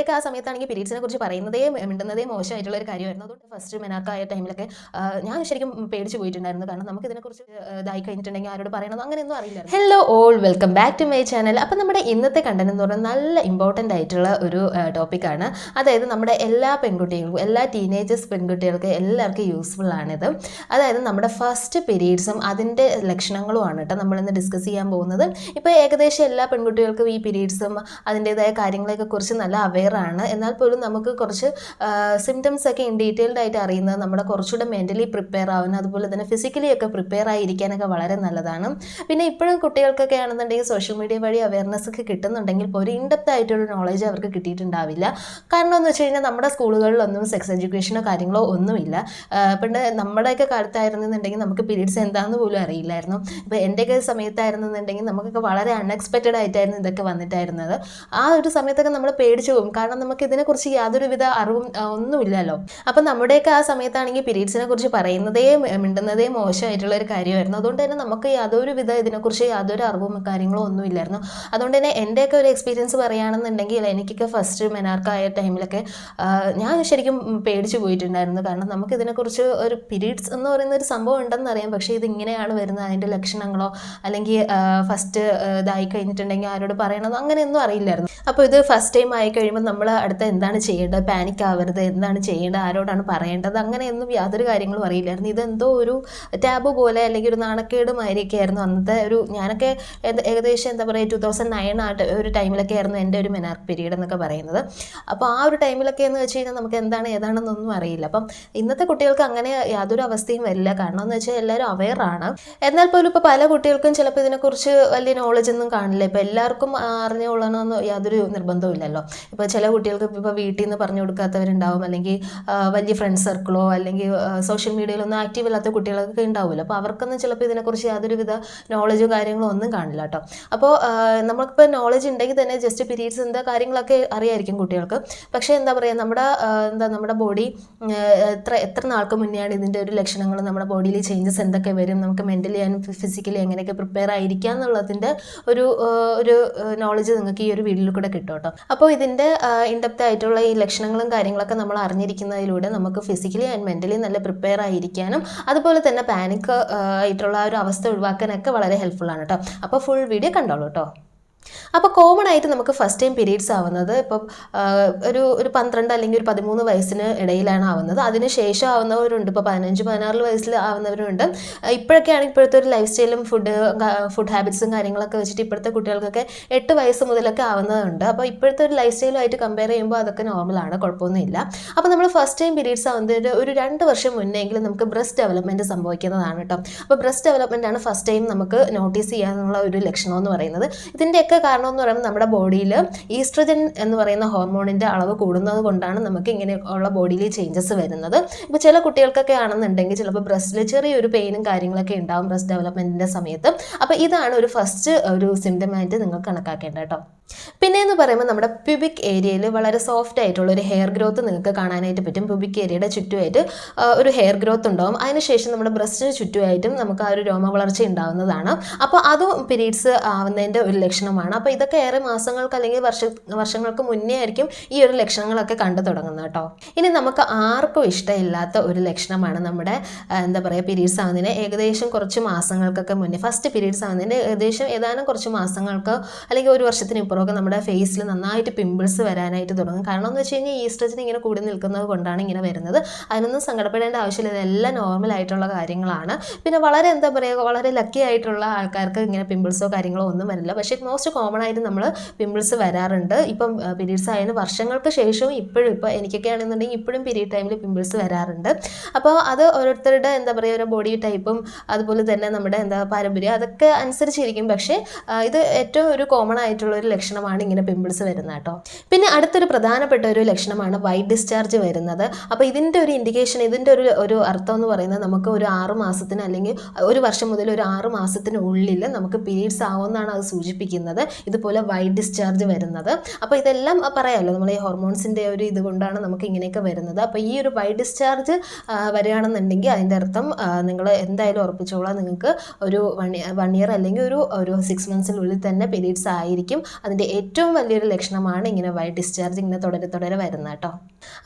നമ്മുടെയൊക്കെ ആ സമയത്താണെങ്കിൽ പീരീഡ്സിനെ കുറിച്ച് പറയുന്നതേ മിണ്ടുന്നതേ മോശമായിട്ടുള്ള ഒരു കാര്യമായിരുന്നു. അതുകൊണ്ട് ഫസ്റ്റ് മെനാക്കായ ടൈമിലൊക്കെ ഞാൻ ശരിക്കും പേടിച്ചു പോയിട്ടുണ്ടായിരുന്നു. കാരണം നമുക്ക് ഇതിനെക്കുറിച്ച് ഇതായി കഴിഞ്ഞിട്ടുണ്ടെങ്കിൽ ആരോട് പറയണത് അങ്ങനെയൊന്നും അറിയില്ല hello all welcome back to my channel അപ്പം നമ്മുടെ ഇന്നത്തെ കണ്ടന്റ് എന്ന് പറഞ്ഞാൽ നല്ല ഇമ്പോർട്ടന്റ് ആയിട്ടുള്ള ഒരു ടോപ്പിക്കാണ് അതായത് നമ്മുടെ എല്ലാ പെൺകുട്ടികൾക്കും എല്ലാ ടീനേജേഴ്സ് പെൺകുട്ടികൾക്ക് എല്ലാവർക്കും യൂസ്ഫുൾ ആണിത്. അതായത് നമ്മുടെ ഫസ്റ്റ് പീരീഡ്സും അതിന്റെ ലക്ഷണങ്ങളുമാണ് കേട്ടോ നമ്മളിന്ന് ഡിസ്കസ് ചെയ്യാൻ പോകുന്നത്. ഇപ്പോൾ ഏകദേശം എല്ലാ പെൺകുട്ടികൾക്കും ഈ പീരീഡ്സും അതിന്റെതായ കാര്യങ്ങളെയൊക്കെ കുറിച്ച് നല്ല അവെയർ ആണ്. എന്നാൽ പോലും നമുക്ക് കുറച്ച് സിംറ്റംസ് ഒക്കെ ഇൻ ഡീറ്റെയിൽഡ് ആയിട്ട് അറിയുന്നത് നമ്മുടെ കുറച്ചുകൂടെ മെന്റലി പ്രിപ്പയർ ആവുന്ന അതുപോലെ തന്നെ ഫിസിക്കലി ഒക്കെ പ്രിപ്പയർ ആയിരിക്കാനൊക്കെ വളരെ നല്ലതാണ്. പിന്നെ ഇപ്പോഴും കുട്ടികൾക്കൊക്കെ ആണെന്നുണ്ടെങ്കിൽ സോഷ്യൽ മീഡിയ വഴി അവയർനെസ് ഒക്കെ കിട്ടുന്നുണ്ടെങ്കിൽ പോലും ഇൻഡെപ്ത് ആയിട്ടുള്ള നോളജ് അവർക്ക് കിട്ടിയിട്ടുണ്ടാവില്ല. കാരണം എന്ന് വെച്ച് കഴിഞ്ഞാൽ നമ്മുടെ സ്കൂളുകളിലൊന്നും സെക്സ് എഡ്യൂക്കേഷനോ കാര്യങ്ങളോ ഒന്നുമില്ല. പണ്ട് നമ്മുടെയൊക്കെ കാലത്തായിരുന്നെന്നുണ്ടെങ്കിൽ നമുക്ക് പീരീഡ്സ് എന്താണെന്ന് പോലും അറിയില്ലായിരുന്നു. ഇപ്പോൾ എന്റെയൊക്കെ സമയത്തായിരുന്നെന്നുണ്ടെങ്കിൽ നമുക്കൊക്കെ വളരെ അൺഎക്സ്പെക്റ്റഡ് ആയിട്ടായിരുന്നു ഇതൊക്കെ വന്നിട്ടായിരുന്നത്. ആ ഒരു സമയത്തൊക്കെ നമ്മൾ പേടിച്ചു പോകും കാരണം നമുക്ക് ഇതിനെക്കുറിച്ച് യാതൊരുവിധ അറിവും ഒന്നുമില്ലല്ലോ. അപ്പം നമ്മുടെയൊക്കെ ആ സമയത്താണെങ്കിൽ പീരീഡ്സിനെ കുറിച്ച് പറയുന്നതേ മിണ്ടുന്നതേ മോശമായിട്ടുള്ള ഒരു കാര്യമായിരുന്നു. അതുകൊണ്ട് തന്നെ നമുക്ക് യാതൊരു വിധ ഇതിനെക്കുറിച്ച് യാതൊരു അറിവും കാര്യങ്ങളോ ഒന്നുമില്ലായിരുന്നു. അതുകൊണ്ട് തന്നെ എന്റെയൊക്കെ ഒരു എക്സ്പീരിയൻസ് പറയുകയാണെന്നുണ്ടെങ്കിൽ എനിക്കൊക്കെ ഫസ്റ്റ് മെനാർക്കായ ടൈമിലൊക്കെ ഞാൻ ശരിക്കും പേടിച്ചു പോയിട്ടുണ്ടായിരുന്നു. കാരണം നമുക്ക് ഇതിനെക്കുറിച്ച് ഒരു പീരീഡ്സ് എന്ന് പറയുന്ന ഒരു സംഭവം ഉണ്ടെന്ന് അറിയാം. പക്ഷേ ഇത് ഇങ്ങനെയാണ് വരുന്നത്. അതിന്റെ ലക്ഷണങ്ങളോ അല്ലെങ്കിൽ ഫസ്റ്റ് ഇതായി കഴിഞ്ഞിട്ടുണ്ടെങ്കിൽ ആരോട് പറയണമെന്നോ അങ്ങനെയൊന്നും അറിയില്ലായിരുന്നു. അപ്പോൾ ഇത് ഫസ്റ്റ് ടൈം ആയി കഴിയുമ്പോൾ നമ്മൾ അടുത്ത എന്താണ് ചെയ്യേണ്ടത്? പാനിക് ആവരുത്. എന്താണ് ചെയ്യേണ്ടത്? ആരോടാണ് പറയേണ്ടത്? അങ്ങനെയൊന്നും യാതൊരു കാര്യങ്ങളും അറിയില്ലായിരുന്നു. ഇതെന്തോ ഒരു ടാബ് പോലെ അല്ലെങ്കിൽ ഒരു നാണക്കേട് മാതിരിയൊക്കെ ആയിരുന്നു. അന്നത്തെ ഒരു ഞാനൊക്കെ ഏകദേശം എന്താ പറയുക ടു തൗസൻഡ് നയൻ ആ ഒരു ടൈമിലൊക്കെ ആയിരുന്നു എന്റെ ഒരു മെനാർക്ക് പീരീഡ് എന്നൊക്കെ പറയുന്നത്. അപ്പോൾ ആ ഒരു ടൈമിലൊക്കെ എന്ന് വെച്ച് കഴിഞ്ഞാൽ നമുക്ക് എന്താണ് ഏതാണെന്നൊന്നും അറിയില്ല. അപ്പം ഇന്നത്തെ കുട്ടികൾക്ക് അങ്ങനെ യാതൊരു അവസ്ഥയും വരില്ല. കാരണം എന്ന് വെച്ചാൽ എല്ലാവരും അവെയറാണ് എന്നാൽ പോലും ഇപ്പോൾ പല കുട്ടികൾക്കും ചിലപ്പോൾ ഇതിനെക്കുറിച്ച് വലിയ നോളജ് ഒന്നും കാണില്ല. ഇപ്പോൾ എല്ലാവർക്കും അറിഞ്ഞുകൊള്ളണമെന്ന് യാതൊരു നിർബന്ധവും ഇല്ലല്ലോ ഇപ്പോൾ ചില കുട്ടികൾക്ക് ഇപ്പോൾ വീട്ടിൽ നിന്ന് പറഞ്ഞു കൊടുക്കാത്തവരുണ്ടാവും. അല്ലെങ്കിൽ വലിയ ഫ്രണ്ട് സർക്കിളോ അല്ലെങ്കിൽ സോഷ്യൽ മീഡിയയിലൊന്നും ആക്റ്റീവ് അല്ലാത്ത കുട്ടികളൊക്കെ ഉണ്ടാവില്ല അപ്പോൾ അവർക്കൊന്നും ചിലപ്പോൾ ഇതിനെക്കുറിച്ച് യാതൊരുവിധ നോളജോ കാര്യങ്ങളോ ഒന്നും കാണില്ല കേട്ടോ. അപ്പോൾ നമുക്കിപ്പോൾ നോളജ് ഉണ്ടെങ്കിൽ തന്നെ ജസ്റ്റ് പീരീഡ്സ് എന്താ കാര്യങ്ങളൊക്കെ അറിയായിരിക്കും കുട്ടികൾക്ക്. പക്ഷേ എന്താ പറയുക നമ്മുടെ എന്താ നമ്മുടെ ബോഡി എത്ര എത്ര നാൾക്ക് മുന്നെയാണ് ഇതിന്റെ ഒരു ലക്ഷണങ്ങൾ നമ്മുടെ ബോഡിയിൽ ചേഞ്ചസ് എന്തൊക്കെ വരും? നമുക്ക് മെന്റലി ആൻഡ് ഫിസിക്കലി എങ്ങനെയൊക്കെ പ്രിപ്പയർ ആയിരിക്കുക എന്നുള്ളതിന്റെ ഒരു ഒരു നോളജ് നിങ്ങൾക്ക് ഈ ഒരു വീഡിയോയിൽ കൂടെ കിട്ടും കേട്ടോ. അപ്പോൾ ഇതിന്റെ ഇൻഡെപ്ത് ആയിട്ടുള്ള ഈ ലക്ഷണങ്ങളും കാര്യങ്ങളൊക്കെ നമ്മൾ അറിഞ്ഞിരിക്കുന്നതിലൂടെ നമുക്ക് ഫിസിക്കലി ആൻഡ് മെന്റലി നല്ല പ്രിപ്പയർ ആയിരിക്കാനും അതുപോലെ തന്നെ പാനിക് ആയിട്ടുള്ള ഒരു അവസ്ഥ ഒഴിവാക്കാനൊക്കെ വളരെ ഹെൽപ്ഫുൾ ആണ് കേട്ടോ അപ്പോൾ ഫുൾ വീഡിയോ കണ്ടോളൂ കേട്ടോ അപ്പോൾ കോമൺ ആയിട്ട് നമുക്ക് ഫസ്റ്റ് ടൈം പീരീഡ്സ് ആവുന്നത് ഇപ്പം ഒരു ഒരു പന്ത്രണ്ട് അല്ലെങ്കിൽ ഒരു പതിമൂന്ന് വയസ്സിന് ഇടയിലാണ് ആവുന്നത്. അതിന് ശേഷം ആവുന്നവരുണ്ട്. ഇപ്പോൾ പതിനഞ്ച് പതിനാറ് വയസ്സിൽ ആവുന്നവരുണ്ട്. ഇപ്പോഴൊക്കെയാണ് ഇപ്പോഴത്തെ ഒരു ലൈഫ് സ്റ്റൈലും ഫുഡ് ഫുഡ് ഹാബിറ്റ്സും കാര്യങ്ങളൊക്കെ വെച്ചിട്ട് ഇപ്പോഴത്തെ കുട്ടികൾക്കൊക്കെ എട്ട് വയസ്സ് മുതലൊക്കെ ആവുന്നതുണ്ട്. അപ്പോൾ ഇപ്പോഴത്തെ ഒരു ലൈഫ് സ്റ്റൈലുമായിട്ട് കമ്പയർ ചെയ്യുമ്പോൾ അതൊക്കെ നോർമലാണ് കുഴപ്പമൊന്നുമില്ല. അപ്പോൾ നമ്മൾ ഫസ്റ്റ് ടൈം പീരീഡ്സ് ആവുന്നതിന് ഒരു രണ്ട് വർഷം മുന്നെങ്കിലും നമുക്ക് ബ്രസ്റ്റ് ഡെവലപ്മെന്റ് സംഭവിക്കുന്നതാണ് കേട്ടോ. അപ്പോൾ ബ്രസ്റ്റ് ഡെവലപ്മെന്റ് ആണ് ഫസ്റ്റ് ടൈം നമുക്ക് നോട്ടീസ് ചെയ്യാനുള്ള ഒരു ലക്ഷണം എന്ന് പറയുന്നത്. ഇതിന്റെയൊക്കെ കാരണം എന്ന് പറയുമ്പോൾ നമ്മുടെ ബോഡിയിൽ ഈസ്ട്രജൻ എന്ന് പറയുന്ന ഹോർമോണിന്റെ അളവ് കൂടുന്നത് കൊണ്ടാണ് നമുക്ക് ഇങ്ങനെയുള്ള ബോഡിയിൽ ചേഞ്ചസ് വരുന്നത്. ഇപ്പോൾ ചില കുട്ടികൾക്കൊക്കെ ആണെന്നുണ്ടെങ്കിൽ ചിലപ്പോൾ ബ്രസ്റ്റിൽ ചെറിയൊരു പെയിനും കാര്യങ്ങളൊക്കെ ഉണ്ടാവും ബ്രസ്റ്റ് ഡെവലപ്മെന്റിന്റെ സമയത്ത്. അപ്പോൾ ഇതാണ് ഒരു ഫസ്റ്റ് ഒരു സിംറ്റമായിട്ട് നിങ്ങൾ കണക്കാക്കേണ്ടത് കേട്ടോ പിന്നെ എന്ന് പറയുമ്പോൾ നമ്മുടെ പ്യൂബിക് ഏരിയയിൽ വളരെ സോഫ്റ്റ് ആയിട്ടുള്ള ഒരു ഹെയർ ഗ്രോത്ത് നിങ്ങൾക്ക് കാണാനായിട്ട് പറ്റും. പ്യൂബിക് ഏരിയയുടെ ചുറ്റുമായിട്ട് ഒരു ഹെയർ ഗ്രോത്ത് ഉണ്ടാവും. അതിനുശേഷം നമ്മുടെ ബ്രസ്റ്റിന് ചുറ്റുമായിട്ടും നമുക്ക് ആ ഒരു രോമ വളർച്ച ഉണ്ടാവുന്നതാണ്. അപ്പോൾ അതും പീരീഡ്സ് ആവുന്നതിന്റെ ഒരു ലക്ഷണമാണ്. അപ്പോൾ ഇതൊക്കെ ഏറെ മാസങ്ങൾക്ക് അല്ലെങ്കിൽ വർഷ വർഷങ്ങൾക്ക് മുന്നേ ആയിരിക്കും ഈ ഒരു ലക്ഷണങ്ങളൊക്കെ കണ്ടു തുടങ്ങുന്നത് കേട്ടോ. ഇനി നമുക്ക് ആർക്കും ഇഷ്ടമില്ലാത്ത ഒരു ലക്ഷണമാണ് നമ്മുടെ എന്താ പറയുക പീരീഡ്സ് ആവുന്നതിന് ഏകദേശം കുറച്ച് മാസങ്ങൾക്കൊക്കെ മുന്നേ. ഫസ്റ്റ് പീരീഡ്സ് ആവുന്നതിന് ഏകദേശം ഏതാനും കുറച്ച് മാസങ്ങൾക്ക് അല്ലെങ്കിൽ ഒരു വർഷത്തിന് ഇപ്പുറമൊക്കെ നമ്മുടെ ഫേസിൽ നന്നായിട്ട് പിമ്പിൾസ് വരാനായിട്ട് തുടങ്ങും. കാരണം എന്ന് വെച്ച് കഴിഞ്ഞാൽ ഈസ്ട്രജൻ ഇങ്ങനെ കൂടി നിൽക്കുന്നത് കൊണ്ടാണ് ഇങ്ങനെ വരുന്നത്. അതിനൊന്നും സങ്കടപ്പെടേണ്ട ആവശ്യമില്ല. ഇതെല്ലാം നോർമൽ ആയിട്ടുള്ള കാര്യങ്ങളാണ്. പിന്നെ വളരെ എന്താ പറയുക വളരെ ലക്കി ആയിട്ടുള്ള ആൾക്കാർക്ക് ഇങ്ങനെ പിമ്പിൾസോ കാര്യങ്ങളോ ഒന്നും വരില്ല. പക്ഷേ മോസ്റ്റ് കോമൺ ആയിട്ട് നമ്മൾ പിമ്പിൾസ് വരാറുണ്ട്. ഇപ്പം പീരീഡ്സ് ആയതിന് വർഷങ്ങൾക്ക് ശേഷവും ഇപ്പോഴും ഇപ്പോൾ എനിക്കൊക്കെ ആണെന്നുണ്ടെങ്കിൽ ഇപ്പോഴും പീരീഡ് ടൈമിൽ പിമ്പിൾസ് വരാറുണ്ട്. അപ്പോൾ അത് ഓരോരുത്തരുടെ എന്താ പറയുക ഒരു ബോഡി ടൈപ്പും അതുപോലെ തന്നെ നമ്മുടെ എന്താ പാരമ്പര്യം അതൊക്കെ അനുസരിച്ചിരിക്കും. പക്ഷേ ഇത് ഏറ്റവും ഒരു കോമൺ ആയിട്ടുള്ള ഒരു ലക്ഷണമാണ് ഇങ്ങനെ പിമ്പിൾസ് വരുന്നത് കേട്ടോ. പിന്നെ അടുത്തൊരു പ്രധാനപ്പെട്ട ഒരു ലക്ഷണമാണ് വൈറ്റ് ഡിസ്ചാർജ് വരുന്നത്. അപ്പോൾ ഇതിന്റെ ഒരു ഇൻഡിക്കേഷൻ ഇതിന്റെ ഒരു ഒരു അർത്ഥം എന്ന് പറയുന്നത് നമുക്ക് ഒരു ആറ് മാസത്തിന് അല്ലെങ്കിൽ ഒരു വർഷം മുതൽ ഒരു ആറ് മാസത്തിനുള്ളിൽ നമുക്ക് പീരീഡ്സ് ആവുമെന്നാണ് അത് സൂചിപ്പിക്കുന്നത്. ഇതുപോലെ വൈറ്റ് ഡിസ്ചാർജ് വരുന്നത്. അപ്പോൾ ഇതെല്ലാം പറയാമല്ലോ നമ്മൾ ഈ ഹോർമോൺസിന്റെ ഒരു ഇതുകൊണ്ടാണ് നമുക്ക് ഇങ്ങനെയൊക്കെ വരുന്നത്. അപ്പോൾ ഈ ഒരു വൈറ്റ് ഡിസ്ചാർജ് വരികയാണെന്നുണ്ടെങ്കിൽ അതിന്റെ അർത്ഥം നിങ്ങൾ എന്തായാലും ഉറപ്പിച്ചോളാം. നിങ്ങൾക്ക് ഒരു വൺ വൺ ഇയർ അല്ലെങ്കിൽ ഒരു ഒരു സിക്സ് മന്ത്സിനുള്ളിൽ തന്നെ പീരീഡ്സ് ആയിരിക്കും. അതിന്റെ ഏറ്റവും വലിയൊരു ലക്ഷണമാണ് ഇങ്ങനെ വൈറ്റ് ഡിസ്ചാർജ് ഇങ്ങനെ തുടരെ തുടരെ വരുന്നത് കേട്ടോ.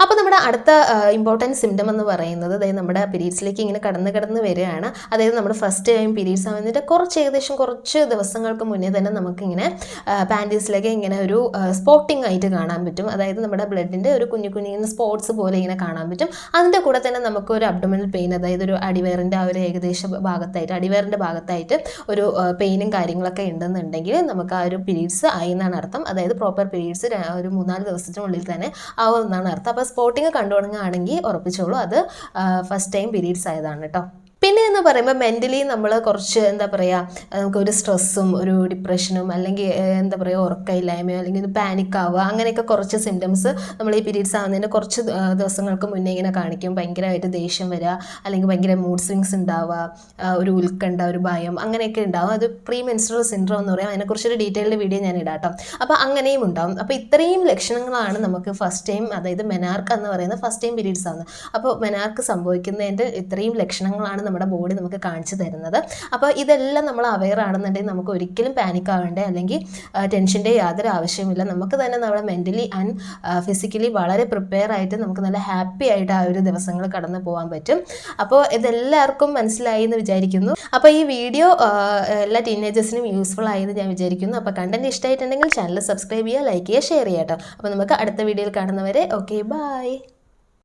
അപ്പോൾ നമ്മുടെ അടുത്ത ഇമ്പോർട്ടന്റ് സിംറ്റം എന്ന് പറയുന്നത് അതായത് നമ്മുടെ പീരീഡ്സിലേക്ക് ഇങ്ങനെ കടന്ന് കടന്ന് വരികയാണ്. അതായത് നമ്മുടെ ഫസ്റ്റ് ടൈം പീരീഡ്സ് ആവുന്നതിന്റെ കുറച്ച് ഏകദേശം കുറച്ച് ദിവസങ്ങൾക്ക് മുന്നേ തന്നെ നമുക്കിങ്ങനെ പാന്റീസിലേക്ക് ഇങ്ങനെ ഒരു സ്പോട്ടിംഗ് ആയിട്ട് കാണാൻ പറ്റും. അതായത് നമ്മുടെ ബ്ലഡിന്റെ ഒരു കുഞ്ഞു കുഞ്ഞു സ്പോട്സ് പോലെ ഇങ്ങനെ കാണാൻ പറ്റും. അതിന്റെ കൂടെ തന്നെ നമുക്ക് ഒരു അബ്ഡമിനൽ പെയിൻ അതായത് ഒരു അടിവയറിന്റെ ആ ഒരു ഏകദേശ ഭാഗത്തായിട്ട് അടിവയറിന്റെ ഭാഗത്തായിട്ട് ഒരു പെയിനും കാര്യങ്ങളൊക്കെ ഉണ്ടെന്നുണ്ടെങ്കിൽ നമുക്ക് ആ ഒരു പീരീഡ്സ് ആയി എന്നാണ് അർത്ഥം. അതായത് പ്രോപ്പർ പീരീഡ്സ് ഒരു മൂന്നാൽ ദിവസത്തിനുള്ളിൽ തന്നെ ആവും എന്നാണ് അപ്പോൾ സ്പോട്ടിങ് കണ്ടു തുടങ്ങുകയാണെങ്കിൽ ഉറപ്പിച്ചോളൂ. അത് ഫസ്റ്റ് ടൈം പീരീഡ്സ് ആയതാണ് കേട്ടോ. എന്ന് പറയുമ്പോൾ മെന്റലി നമ്മൾ കുറച്ച് എന്താ പറയുക നമുക്കൊരു സ്ട്രെസ്സും ഒരു ഡിപ്രഷനും അല്ലെങ്കിൽ എന്താ പറയുക ഉറക്കമില്ലായ്മയോ അല്ലെങ്കിൽ ഒന്ന് പാനിക് ആവുക അങ്ങനെയൊക്കെ കുറച്ച് സിംറ്റംസ് നമ്മൾ ഈ പീരീഡ്സ് ആവുന്നതിന് കുറച്ച് ദിവസങ്ങൾക്ക് മുന്നേ ഇങ്ങനെ കാണിക്കും. ഭയങ്കരമായിട്ട് ദേഷ്യം വരിക അല്ലെങ്കിൽ ഭയങ്കര മൂഡ് സ്വിങ്സ് ഉണ്ടാവുക ഒരു ഉൽക്കണ്ട ഒരു ഭയം അങ്ങനെയൊക്കെ ഉണ്ടാവും. അത് പ്രീ മെൻസ്ട്രൽ സിൻഡ്രോം എന്ന് പറയും. അതിനെക്കുറിച്ചൊരു ഡീറ്റെയിൽഡ് വീഡിയോ ഞാൻ ഇടാട്ടോ അപ്പോൾ അങ്ങനെയും ഉണ്ടാവും. അപ്പോൾ ഇത്രയും ലക്ഷണങ്ങളാണ് നമുക്ക് ഫസ്റ്റ് ടൈം അതായത് മെനാർക്ക് എന്ന് പറയുന്ന ഫസ്റ്റ് ടൈം പീരീഡ്സ് ആവുന്നത്. അപ്പോൾ മെനാർക്ക് സംഭവിക്കുന്നതിന്റെ ഇത്രയും ലക്ഷണങ്ങളാണ് നമ്മുടെ ബോഡി നമുക്ക് കാണിച്ചു തരുന്നത്. അപ്പോൾ ഇതെല്ലാം നമ്മൾ അവെയർ ആണെന്നുണ്ടെങ്കിൽ നമുക്ക് ഒരിക്കലും പാനിക് ആവേണ്ട. അല്ലെങ്കിൽ ടെൻഷന്റെ യാതൊരു ആവശ്യമില്ല നമുക്ക് തന്നെ നമ്മുടെ മെന്റലി ആൻഡ് ഫിസിക്കലി വളരെ പ്രിപ്പയർ ആയിട്ട് നമുക്ക് നല്ല ഹാപ്പി ആയിട്ട് ആ ഒരു ദിവസങ്ങൾ കടന്നു പോകാൻ പറ്റും. അപ്പോൾ ഇതെല്ലാവർക്കും മനസ്സിലായി എന്ന് വിചാരിക്കുന്നു. അപ്പോൾ ഈ വീഡിയോ എല്ലാ ടീനേജേഴ്സിനും യൂസ്ഫുൾ ആയി എന്ന് ഞാൻ വിചാരിക്കുന്നു. അപ്പോൾ കണ്ടന്റ് ഇഷ്ടമായിട്ടുണ്ടെങ്കിൽ ചാനൽ സബ്സ്ക്രൈബ് ചെയ്യുക ലൈക്ക് ചെയ്യുക ഷെയർ ചെയ്യാം കേട്ടോ. അപ്പോൾ നമുക്ക് അടുത്ത വീഡിയോയിൽ കാണുന്നവരെ ഓക്കെ ബൈ